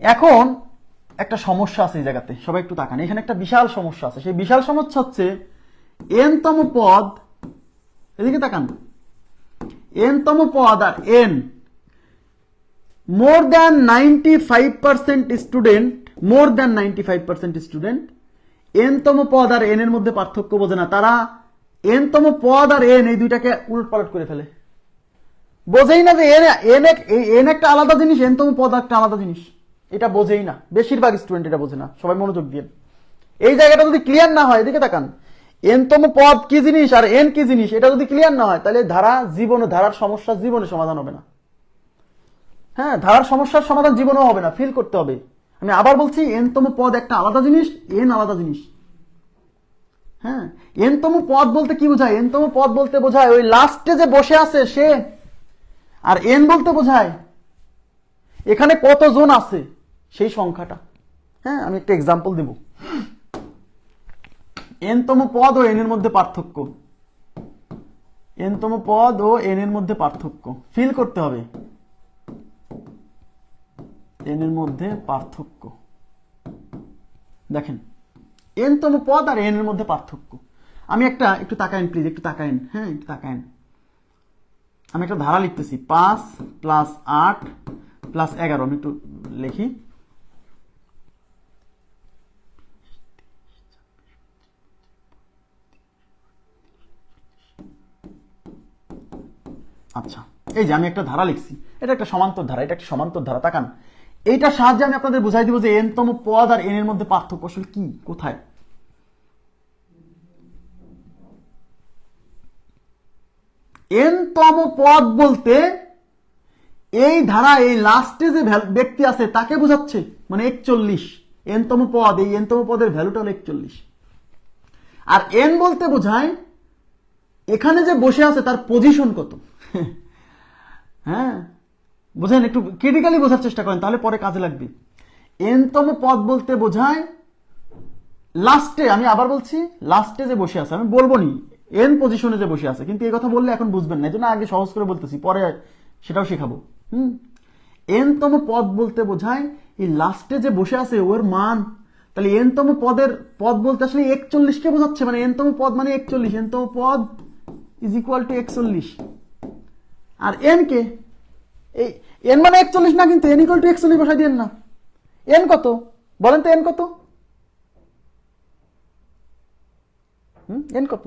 এখন একটা সমস্যা আছে এই জায়গাতে, সবাই একটু তাকান। এখানে একটা বিশাল সমস্যা আছে। সেই বিশাল সমস্যা হচ্ছে এন তম পদ, এদিকে তাকান। এন তম পদ আর N more than ninety five percent student more than ninety five percent student N তম পদ আর এন এর মধ্যে পার্থক্য বোঝে না। তারা এন তম পদ আর এন এই দুইটাকে উলট পালট করে ফেলে। বোঝেই না যে এন এন একটা আলাদা জিনিস এন তম পদ একটা আলাদা জিনিস। এটা বোঝেই না। বেশিরভাগ স্টুডেন্ট এটা বোঝে না। সবাই মনোযোগ দিয়ে। এই জায়গাটা যদি ক্লিয়ার না হয়, এদিকে তাকান। এন তম পদ কি জিনিস আর এন কি জিনিস, এটা যদি ক্লিয়ার না হয়, তাহলে ধারা, জীবনে ধারার সমস্যা জীবনে সমাধান হবে না। হ্যাঁ ধারার সমস্যার সমাধান জীবনেও হবে না ফিল করতে হবে। আমি আবার বলছি এনতম পদ একটা আলাদা জিনিস এন আলাদা জিনিস। হ্যাঁ এনতম পদ বলতে কি বোঝায়? এনতম পদ বলতে বোঝায় ওই লাস্টে যে বসে আছে সে। আর এন বলতে বোঝায়, এখানে কতজন আছে? সেই সংখ্যাটা। হ্যাঁ আমি একটা এক্সাম্পল দেব। এনতম পদ ও এনের মধ্যে পার্থক্য। এনতম পদ ও এন এর মধ্যে পার্থক্য। ফিল করতে হবে। এন এর মধ্যে পার্থক্য। দেখেন এনতম পদ আর এন এর মধ্যে পার্থক্য। আমি একটা, একটু তাকায়েন প্লিজ একটু তাকায়েন। হ্যাঁ একটু তাকায়েন। আমি একটা ধারা লিখতেছি, পাঁচ প্লাস আট প্লাস এগারো। আমি একটু লিখি। আচ্ছা এই যে আমি একটা ধারা লিখছি, এটা একটা সমান্তর ধারা, এটা একটা সমান্তর ধারা, তাকান। এইটার সাহায্যে আমি আপনাদের বুঝাই দিব যে এন তম পদ আর এন এর মধ্যে পার্থক্য আসলে কি, কোথায়? এন তম পদ বলতে এই ধারা, এই লাস্টে যে ব্যক্তি আছে, তাকে বোঝাচ্ছে মানে একচল্লিশ। এন তম পদ, এই এন তম পদের ভ্যালুটা হলো একচল্লিশ। আর এন বলতে বোঝায়, এখানে যে বসে আছে তার পজিশন কত? হ্যাঁ? বোঝেন, একটু ক্রিটিক্যালি বোঝার চেষ্টা করেন, তাহলে পরে কাজে লাগবে। এনতম পদ বলতে বোঝায় লাস্টে আমি আবার বলছি লাস্টে যে বসে আছে, আমি বলব নি এন পজিশনে যে বসে আছে, কিন্তু এই কথা বললে এখন বুঝবেন না, এই জন্য আগে সহজ করে বলতেছি, পরে সেটাও শেখাবো। হুম? এনতম পদ বলতে বোঝায়, এই লাস্টে যে বসে আছে, ওর মান, তাহলে এনতম পদের পদ বলতে আসলে একচল্লিশকে বোঝাচ্ছে মানে এনতম পদ মানে একচল্লিশ, এনতম পদ ইজ ইকুয়াল টু একচল্লিশ। আর এন কে? এই এন মানে একচল্লিশ না কিন্তু এন ইকুয়াল টু একচল্লিশ বসাই দিয়েন না। এন কত? বলেন তো এন কত? হুম? এন কত?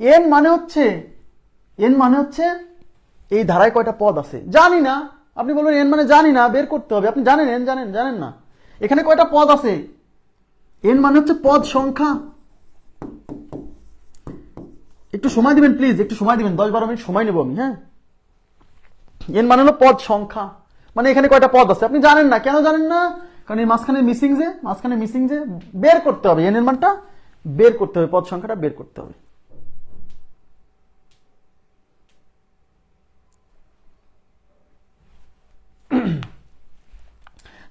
এন মানে হচ্ছে এন মানে হচ্ছে এই ধারায় কয়টা পদ আছে। জানি না। আপনি বলবেন এন মানে জানি না, বের করতে হবে। আপনি জানেন এন জানেন জানেন না। এখানে কয়টা পদ আছে? এন মানে হচ্ছে পদ সংখ্যা। একটু সময় দিবেন প্লিজ একটু সময় দিবেন। দশ বারো মিনিট সময় নেব আমি হ্যাঁ? এন মানে হলো পদ সংখ্যা। মানে এখানে কয়টা পদ আছে? আপনি জানেন না? কেন জানেন না? কারণ এই মাঝখানে মিসিং যে, মাঝখানে মিসিং যে, বের করতে হবে। এন এর মানটা বের করতে হবে, পদ সংখ্যাটা বের করতে হবে।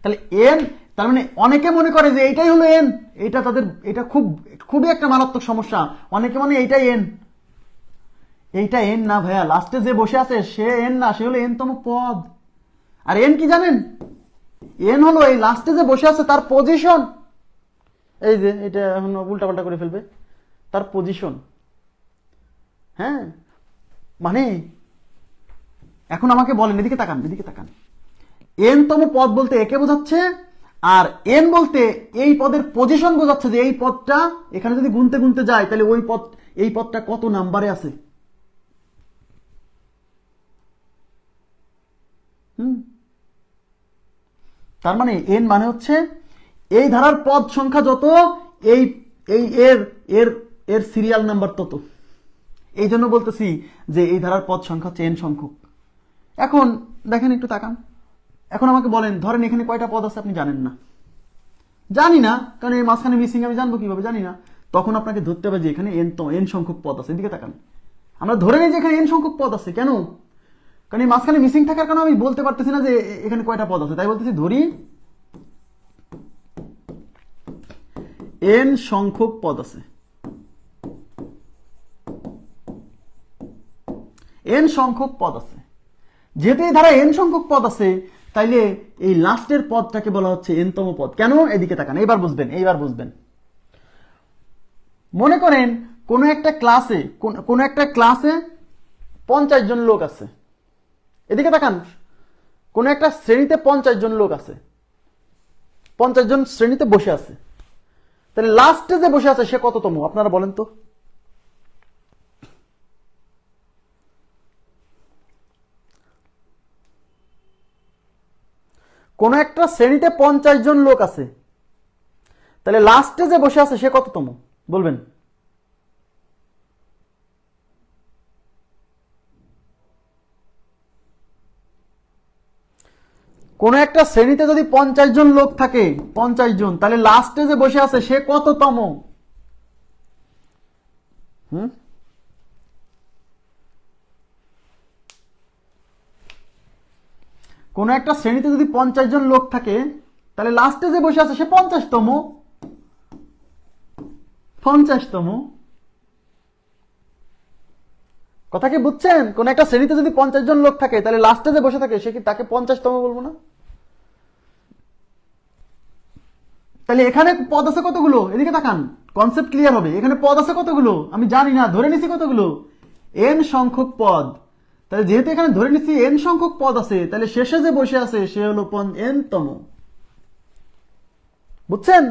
তাহলে এন তার মানে অনেকে মনে করে যে এইটাই হলো এন এটা তাদের, এটা খুব, খুবই একটা মারাত্মক সমস্যা। অনেকে মনে এইটাই এন এইটা এন না ভাইয়া লাস্টে যে বসে আছে, সে এন না, সে হলো এন তম পদ। আর এন কি জানেন? এন হলো এই লাস্টে যে বসে আছে, তার পজিশন এই যে, এটা এখন উল্টাপাল্টা করে ফেলবে। তার পজিশন হ্যাঁ? মানে এখন আমাকে বলেন, এদিকে তাকান এদিকে তাকান। এন তম পদ বলতে একে বোঝাচ্ছে, আর এন বলতে এই পদের পজিশন বোঝাচ্ছে যে এই পদটা, এখানে যদি গুনতে গুনতে যায়, তাহলে ওই পদ, এই পদটা কত নাম্বারে আছে? হুম। তার মানে এন মানে হচ্ছে এই ধারার পদ সংখ্যা যত, এই এই এর এর এর সিরিয়াল নাম্বার তত। এই জন্য বলতেছি যে এই ধারার পদ সংখ্যা হচ্ছে এন সংখ্যক। এখন দেখেন একটু তাকান। এখন আমাকে বলেন, ধরেন এখানে কয়টা পদ আছে আপনি জানেন না। জানি না, কারণ এই মাঝখানে মিসিং আমি জানব কীভাবে, জানি না। তখন আপনাকে ধরতে হবে যে এখানে এন তো এন সংখ্যক পদ আছে। এদিকে তাকান। আমরা ধরে নিই যে এখানে এন সংখ্যক পদ আছে। কেন? কারণ এই মাঝখানে মিসিং থাকার কারণে আমি বলতে পারতেছি না যে এখানে কয়টা পদ আছে। তাই বলতেছি ধরি। এন সংখ্যক পদ আছে। এন সংখ্যক পদ আছে। যেহেতু এই ধারা এন সংখ্যক পদ আছে, তাইলে এই লাস্টের পদটাকে বলা হচ্ছে এনতম পদ। কেন? এদিকে তাকান। এইবার বুঝবেন এইবার বুঝবেন। মনে করেন কোন একটা ক্লাসে কোন- একটা ক্লাসে পঞ্চাশ জন লোক আছে। এদিকে তাকান। কোন একটা শ্রেণীতে পঞ্চাশ জন লোক আছে। পঞ্চাশ জন শ্রেণীতে বসে আছে। তাহলে লাস্টে যে বসে আছে সে কততম? আপনারা বলেন তো। কোন একটা শ্রেণীতে পঞ্চাশ জন লোক আছে। তাহলে লাস্টে যে বসে আছে সে কততম? বলবেন। কোন একটা শ্রেণীতে যদি পঞ্চাশ জন লোক থাকে, পঞ্চাশ জন, তাহলে লাস্টে যে বসে আছে, সে কততম? হুম? কোন একটা শ্রেণীতে যদি পঞ্চাশ জন লোক থাকে, তাহলে লাস্টে যে বসে আছে, সে পঞ্চাশতম? পঞ্চাশতম? কথা কি বুঝছেন? কোন একটা শ্রেণীতে যদি পঞ্চাশ জন লোক থাকে, তাহলে লাস্টে যে বসে থাকে, সে কি তাকে পঞ্চাশতম বলব না? তাহলে এখানে পদ আছে কতগুলো? এদিকে তাকান। কনসেপ্ট ক্লিয়ার হবে। এখানে পদ আছে কতগুলো? আমি জানি না। ধরে নিছি কতগুলো? এন সংখ্যক পদ। তাহলে যেহেতু এখানে ধরে নিচ্ছি এন সংখ্যক পদ আছে, তাহলে শেষে যে বসে আছে, সে হলো এন তম বুঝছেন?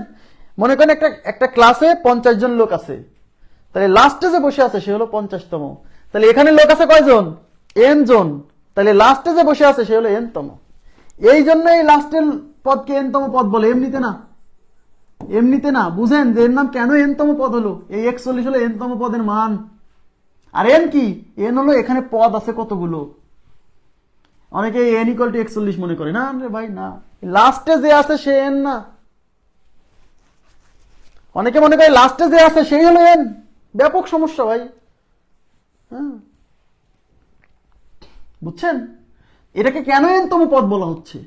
মনে করেন একটা একটা ক্লাসে পঞ্চাশ জন লোক আছে। তাহলে লাস্টে যে বসে আছে, সে হলো পঞ্চাশতম। তাহলে এখানে লোক আছে কয়জন? এন জন তাহলে লাস্টে যে বসে আছে, সে হলো এন তম এই জন্য এই লাস্টের পদকে এন তম পদ বলে। এমনিতে না? এমনিতে না, বুঝেন যে এর নাম কেন এনতম পদ হলো? এই একচল্লিশ হলো এনতম পদের মান। আর এন কি? এন হলো এখানে পদ আছে কতগুলো? অনেকে এন ইকুয়াল টু একচল্লিশ মনে করে। না রে ভাই, না। লাস্টে যে আছে সে এন না। অনেকে মনে করে লাস্টে যে আছে সেই হলো এন ব্যাপক সমস্যা ভাই। হ্যাঁ। বুঝছেন? এটাকে কেন এনতম পদ বলা হচ্ছে?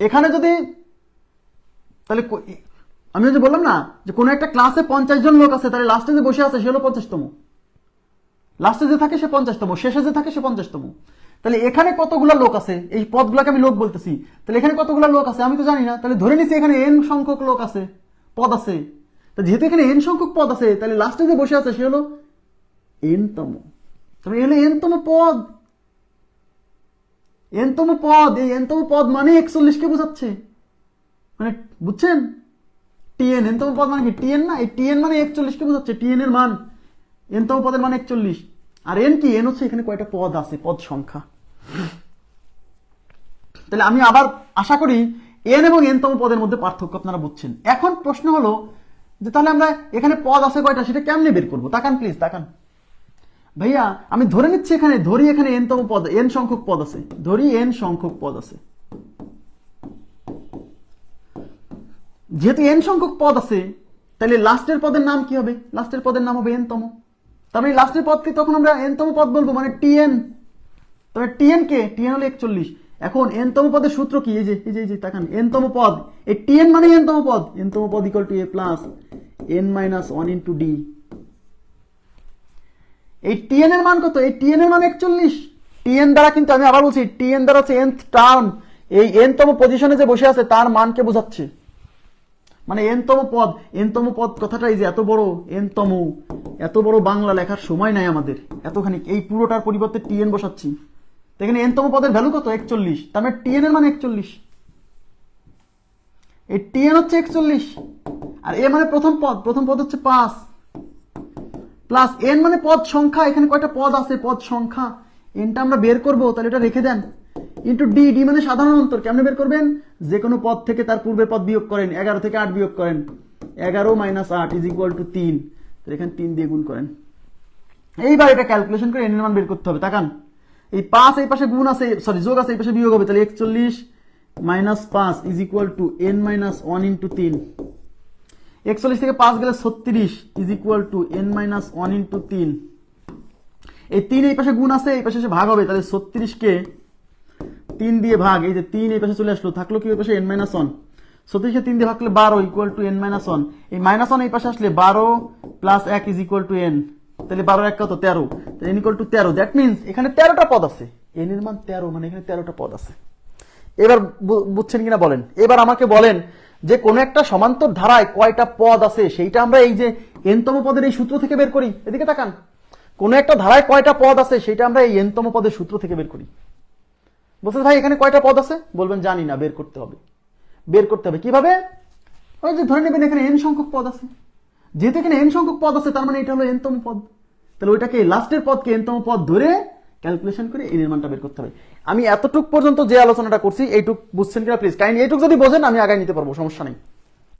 এখানে যদি তাহলে আমি যে বললাম না, যে কোনো একটা ক্লাসে পঞ্চাশ জন লোক আছে, তাহলে লাস্টে যে বসে আছে, সে হলো পঞ্চাশতম। লাস্টে যে থাকে, সে পঞ্চাশতম, শেষে যে থাকে, সে পঞ্চাশতম। তাহলে এখানে কতগুলো লোক আছে? এই পদগুলোকে আমি লোক বলতেছি। তাহলে এখানে কতগুলো লোক আছে? আমি তো জানি না। তাহলে ধরে নিচ্ছি এখানে এন সংখ্যক লোক আছে, পদ আছে। তা যেহেতু এখানে এন সংখ্যক পদ আছে, তাহলে লাস্টে যে বসে আছে, সে হলো এনতম তাহলে এ হলো এনতম পদ। এনতম পদ, এই এনতম পদ মানে একচল্লিশকে বোঝাচ্ছে। মানে বুঝছেন? টিএন এনতম পদ মানে কি? টিএন না? এই টিএন মানে একচল্লিশকে বোঝাচ্ছে? টিএন এর মান। এনতম পদের মানে একচল্লিশ। আর এন কি? এন হচ্ছে এখানে কয়টা পদ আছে? পদ সংখ্যা। তাহলে আমি আবার আশা করি এন এবং এনতম পদের মধ্যে পার্থক্য আপনারা বুঝছেন। এখন প্রশ্ন হলো যে তাহলে আমরা এখানে পদ আছে কয়টা? সেটা কেমনে বের করব? তাকান প্লিজ তাকান। ভাইয়া, আমি ধরে নিচ্ছি এখানে, ধরি এখানে এনতম পদ এন সংখ্যক পদ আছে। ধরি এন সংখ্যক পদ আছে। যেহেতু এন সংখ্যক পদ আছে তাহলে লাস্টের পদের নাম কি হবে? লাস্টের পদের নাম হবে এনতম তার মানে লাস্টের পদকে তখন আমরা এনতম পদ বলব মানে টিএন তবে টিএন কে? টিএন হলো একচল্লিশ। এখন এনতম পদের সূত্র কি? এই যে এই যে এই যে, তাকান। এনতম পদ। এই টিএন মানে এনতম পদ। এনতম পদ equal to A plus N minus one into D এই টিএন এর মান কত? এই টিএন এর মান একচল্লিশ। টিএন দ্বারা কিন্তু আমি আবার বলছি টিএন দ্বারা হচ্ছে এনথ টার্ম এই এনতম পজিশনে যে বসে আছে, তার মানকে বোঝাচ্ছে। মানে এনতম পদ এনতম পদ কথাটা এই যে এত বড় এনতম, এত বড় বাংলা লেখার সময় নাই আমাদের। এতখানি এই পুরোটার পরিবর্তে টিএন বসাচ্ছি। এখানে এনতম পদের ভ্যালু কত? একচল্লিশ। তার মানে টিএন এর মানে একচল্লিশ। এই টিএন হচ্ছে একচল্লিশ। আর এ মানে প্রথম পদ প্রথম পদ হচ্ছে পাঁচ। প্লাস এন মানে পদ সংখ্যা, এখানে কয়টা পদ আছে? পদ সংখ্যা। এনটা আমরা বের করব, তাহলে এটা রেখে দেন। ইন্টু ডি ডি মানে সাধারণ অন্তর। কেমনে বের করবেন? যে কোনো পদ থেকে তার পূর্বের পদ বিয়োগ করেন। এগারো থেকে আট বিয়োগ করেন। এগারো মাইনাস আট ইজ ইকুয়াল টু তিন। এখানে তিন দিয়ে গুণ করেন। এইবার এটা ক্যালকুলেশন করে এন এর মান বের করতে হবে। তাকান। এই পাঁচ এই পাশে গুণ আছে সরি যোগ আছে এই পাশে বিয়োগ হবে। তাহলে একচল্লিশ মাইনাস পাঁচ is equal to N minus one into তিন। একচল্লিশ থেকে পাঁচ গেলে ছত্রিশ is equal to N minus one into তিন। এই তিন এই পাশে গুণ আছে, এই পাশে ভাগ হবে। তাহলে ছত্রিশকে তিন দিয়ে ভাগ, এই যে তিন এই পাশে চলে আসলো, থাকল কি ওই পাশে এন মাইনাস ওয়ান ছত্রিশকে তিন দিয়ে ভাগলে বারো equal to N minus one এই মাইনাস ওয়ান এই পাশে আসলে বারো প্লাস এক ইজ ইকুয়াল টু এন তাহলে বারো এক কত? তেরো। এন ইকুয়াল টু তেরো। দ্যাট মিনস এখানে তেরোটা পদ আছে। এন এর মান তেরো মানে এখানে তেরোটা পদ আছে। এবার বুঝছেন কিনা বলেন? এবার আমাকে বলেন যে কোন একটা সমান্তর ধারায় কয়টা পদ আছে? সেইটা আমরা এই যে এনতম পদের এই সূত্র থেকে বের করি। এদিকে তাকান। কোন একটা ধারায় কয়টা পদ আছে? সেটা আমরা এই এনতম পদের সূত্র থেকে বের করি। বলছে, ভাই, এখানে কয়টা পদ আছে? বলবেন, জানি না, বের করতে হবে। বের করতে হবে। কীভাবে? ওই যে ধরে নেবেন এখানে এন সংখ্যক পদ আছে। যেহেতু এখানে এন সংখ্যক পদ আছে, তার মানে এটা হলো এনতম পদ। তাহলে ওইটাকে লাস্টের পদকে এনতম পদ ধরে ক্যালকুলেশন করে এই নির্মাণটা বের করতে হবে। আমি এতটুক পর্যন্ত যে আলোচনাটা করছি, এইটুক বুঝছেন কিনা? প্লিজ কাইন্ড এইটুক যদি বোঝেন, আমি আগায় নিতে পারব, সমস্যা নেই।